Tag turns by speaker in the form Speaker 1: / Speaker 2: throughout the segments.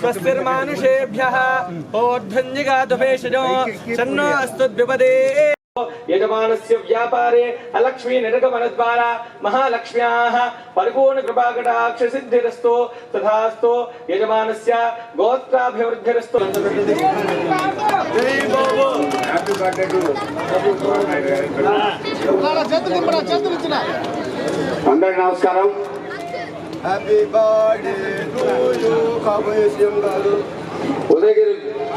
Speaker 1: स्वस्तिर्मानुषेभ्यः ओध्वञ्जिगातुभेषजो सन्नो अस्तुद्विपदे यजमानस्य व्यापारे अलक्ष्मी निर्गमनद्वारा महालक्ष्म्याः परिपूर्णकृपाकटाक्षसिद्धिरस्तु तथास्तु यजमानस्य गोत्राभिवृद्धिरस्तु
Speaker 2: వాళ్ళ చేతులు ఇమ్మడా, చేతులు ఇచ్చిన
Speaker 3: అందరికి నమస్కారం
Speaker 2: హ్యాపీ బర్త్డే
Speaker 3: ఉదయగిరి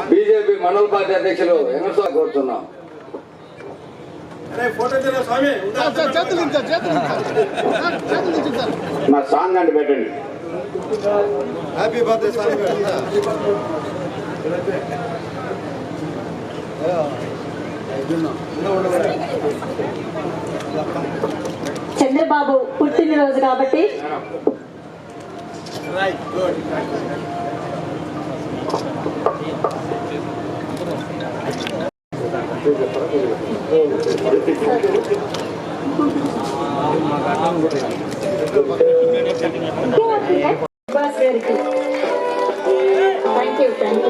Speaker 3: బీజేపీ మండల పార్టీ అధ్యక్షులు వెంకటస్వామి కోరుతున్నాం. నా సాంగ్ అంటే పెట్టండి.
Speaker 2: హ్యాపీ బర్త్డే
Speaker 4: చంద్రబాబు పుట్టినరోజు కాబట్టి
Speaker 1: right, good. Thank you,
Speaker 3: thank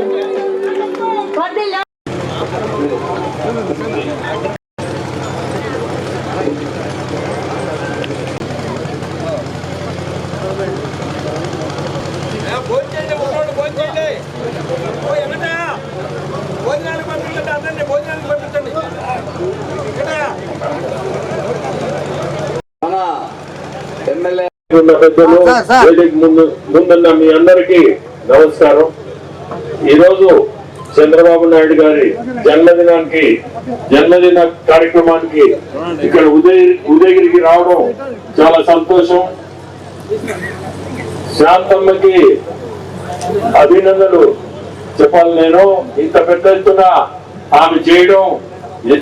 Speaker 3: you.
Speaker 5: ఉన్న పెద్దలు వేదిక ముందు ముందున్న మీ అందరికీ నమస్కారం. ఈరోజు చంద్రబాబు నాయుడు గారి జన్మదినానికి జన్మదిన కార్యక్రమానికి ఇక్కడ ఉదయ ఉదయగిరికి రావడం చాలా సంతోషం. శాంతమ్మకి అభినందనలు చెప్పాలి నేను. ఇంత పెద్ద ఎత్తున ఆమె చేయడం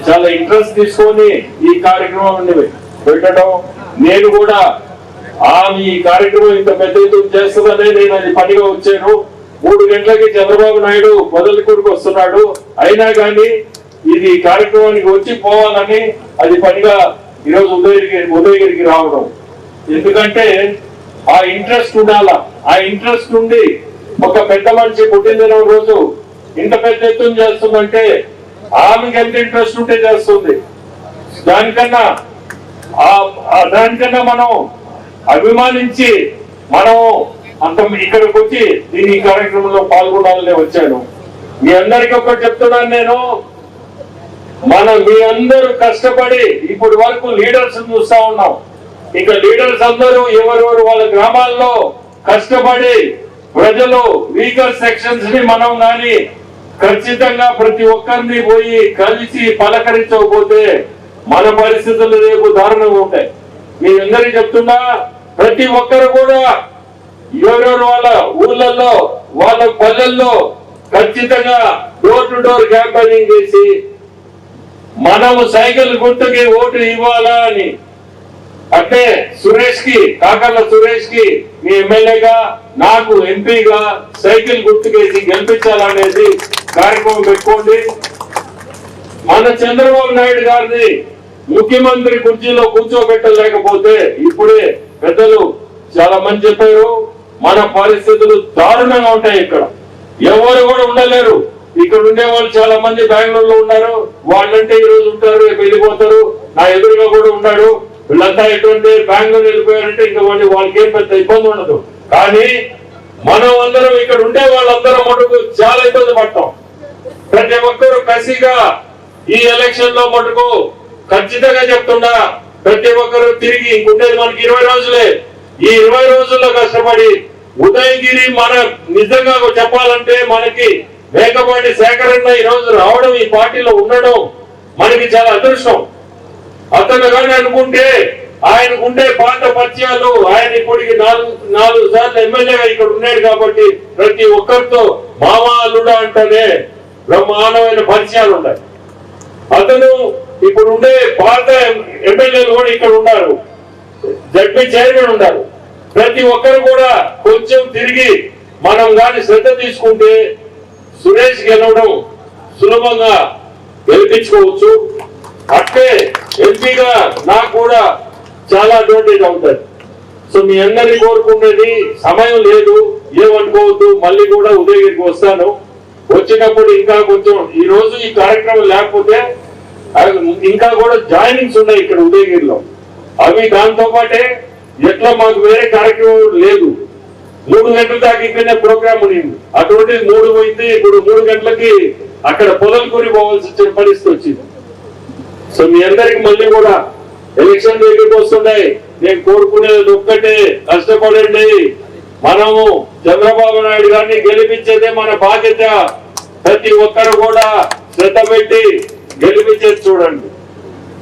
Speaker 5: చాలా ఇంట్రెస్ట్ తీసుకొని ఈ కార్యక్రమాన్ని పెట్టడం. నేను కూడా ఆమె ఈ కార్యక్రమం ఇంత పెద్ద ఎత్తున చేస్తుందనే నేను అది పనిగా వచ్చాను. మూడు గంటలకి చంద్రబాబు నాయుడు మొదలుకూరుకు వస్తున్నాడు. అయినా కానీ ఇది కార్యక్రమానికి వచ్చి పోవాలని అది పనిగా ఈరోజు ఉదయగిరి ఉదయగిరికి రావడం. ఎందుకంటే ఆ ఇంట్రెస్ట్ ఉండాల? ఆ ఇంట్రెస్ట్ ఉండి ఒక పెద్ద మనిషి పుట్టినదినం రోజు ఇంత పెద్ద ఎత్తున చేస్తుందంటే ఆమెకి ఎంత ఇంట్రెస్ట్ ఉంటే చేస్తుంది. దానికన్నా దానికన్నా మనం అభిమానించి మనం అంత ఇక్కడికి వచ్చి దీని ఈ కార్యక్రమంలో పాల్గొనాలని వచ్చాను. మీ అందరికి ఒకటి చెప్తున్నాను నేను. మన మీ అందరూ కష్టపడి ఇప్పుడు వరకు లీడర్స్ చూస్తా ఉన్నాం. ఇక లీడర్స్ అందరూ ఎవరెవరు వాళ్ళ గ్రామాల్లో కష్టపడి ప్రజలు వీకర్ సెక్షన్స్ని మనం కానీ ఖచ్చితంగా ప్రతి ఒక్కరిని పోయి కలిసి పలకరించకపోతే మన పరిస్థితులు రేపు దారుణంగా ఉంటాయి. మీ అందరికీ చెప్తున్నా ప్రతి ఒక్కరు కూడా ఎవరెవరు వాళ్ళ ఊర్లలో వాళ్ళ పల్లెల్లో ఖచ్చితంగా డోర్ టు డోర్ క్యాంపెయినింగ్ చేసి మనము సైకిల్ గుర్తుకి ఓటు ఇవ్వాలా అని. అంటే సురేష్కి కాకర్ల సురేష్కి మీ ఎమ్మెల్యేగా నాకు ఎంపీగా సైకిల్ గుర్తుకేసి గెలిపించాలనేది కార్యక్రమం పెట్టుకోండి. మన చంద్రబాబు నాయుడు గారిని ముఖ్యమంత్రి కుర్చీలో కూర్చోబెట్టలేకపోతే ఇప్పుడే పెద్దలు చాలా మంది చెప్పారు మన పరిస్థితులు దారుణంగా ఉంటాయి ఇక్కడ. ఎవరు కూడా ఉండలేరు. ఇక్కడ ఉండే వాళ్ళు చాలా మంది బెంగళూరులో ఉన్నారు. వాళ్ళంటే ఈ రోజు ఉంటారు రేపు వెళ్ళిపోతారు. నా ఎదురుగా కూడా ఉన్నాడు. వీళ్ళంతా ఎటువంటి బెంగళూరు వెళ్ళిపోయారంటే ఇంకా వాళ్ళు వాళ్ళకి ఏం పెద్ద ఇబ్బంది ఉండదు. కానీ మనం అందరం ఇక్కడ ఉండే వాళ్ళందరం మటుకు చాలా ఇబ్బంది పడతాం. ప్రతి ఒక్కరు కసిగా ఈ ఎలక్షన్లో మటుకు ఖచ్చితంగా చెప్తున్నా ప్రతి ఒక్కరు తిరిగి ఇంకుండేది మనకి ఇరవై రోజులే. ఈ ఇరవై రోజుల్లో కష్టపడి ఉదయగిరి మన నిజంగా చెప్పాలంటే మనకి మేకపాటి సేకరణ ఈ రోజు రావడం ఈ పార్టీలో ఉండడం మనకి చాలా అదృష్టం. అతను కానీ అనుకుంటే ఆయనకుండే పాత పరిచయాలు ఆయన ఇప్పటికి నాలుగు నాలుగు సార్లు ఎమ్మెల్యేగా ఇక్కడ ఉన్నాడు కాబట్టి ప్రతి ఒక్కరితో మామ అంటేనే బ్రహ్మాండమైన పరిచయాలు ఉన్నాయి. అతను ఇప్పుడు ఉండే పాత ఎమ్మెల్యేలు కూడా ఇక్కడ ఉన్నారు. జడ్పీ చైర్మన్ ఉన్నారు. ప్రతి ఒక్కరు కూడా కొంచెం తిరిగి మనం కానీ శ్రద్ధ తీసుకుంటే సురేష్ గెలవడం సులభంగా గెలిపించుకోవచ్చు. అట్లే ఎంపీగా నాకు కూడా చాలా అడ్వాంటేజ్ అవుతుంది. సో మీ అందరినీ కోరుకునేది సమయం లేదు. ఏమనుకోవద్దు. మళ్ళీ కూడా ఉదయగిరికి వస్తాను. వచ్చినప్పుడు ఇంకా కొంచెం ఈ రోజు ఈ కార్యక్రమం లేకపోతే ఇంకా కూడా జాయినింగ్స్ ఉన్నాయి ఇక్కడ ఉదయగిరిలో. అవి దాంతో పాటే ఎట్లా మాకు వేరే కార్యక్రమం లేదు. మూడు గంటల దాకా ఇక్కడనే ప్రోగ్రామ్ ఉండింది. అటువంటి మూడు పోయింది ఇప్పుడు మూడు గంటలకి అక్కడ పొదలుకొని పోవాల్సి వచ్చిన పరిస్థితి వచ్చింది. సో మీ అందరికి మళ్ళీ కూడా ఎలక్షన్ దగ్గరికి వస్తున్నాయి. నేను కోరుకునేది ఒక్కటే కష్టపడండి. మనము చంద్రబాబు నాయుడు గారిని గెలిపించేదే మన బాధ్యత. ప్రతి ఒక్కరు కూడా శ్రద్ధ పెట్టి గెలిపించేది చూడండి.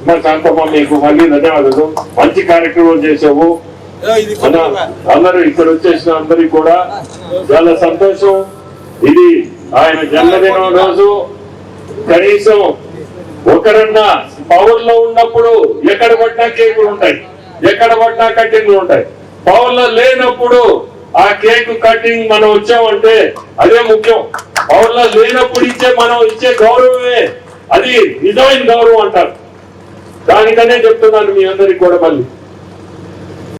Speaker 5: మరి కాంతమ్మ మీకు మళ్ళీ ధన్యవాదాలు. మంచి కార్యక్రమం చేసావు మన అందరూ ఇక్కడ వచ్చేసిన అందరికి కూడా చాలా సంతోషం. ఇది ఆయన జన్మదినం రోజు. కనీసం ఒకరన్నా పవర్లో ఉన్నప్పుడు ఎక్కడ పడినా కేకులు ఉంటాయి. ఎక్కడ పడినా కటింగ్లు ఉంటాయి. పవర్లో లేనప్పుడు ఆ కేక్ కటింగ్ మనం వచ్చామంటే అదే ముఖ్యం. పవర్లో లేనప్పుడు ఇచ్చే మనం ఇచ్చే గౌరవమే. అది నిజమైన గౌరవం అంటారు. దానికనే చెప్తున్నాను మీ అందరికి కూడా మళ్ళీ.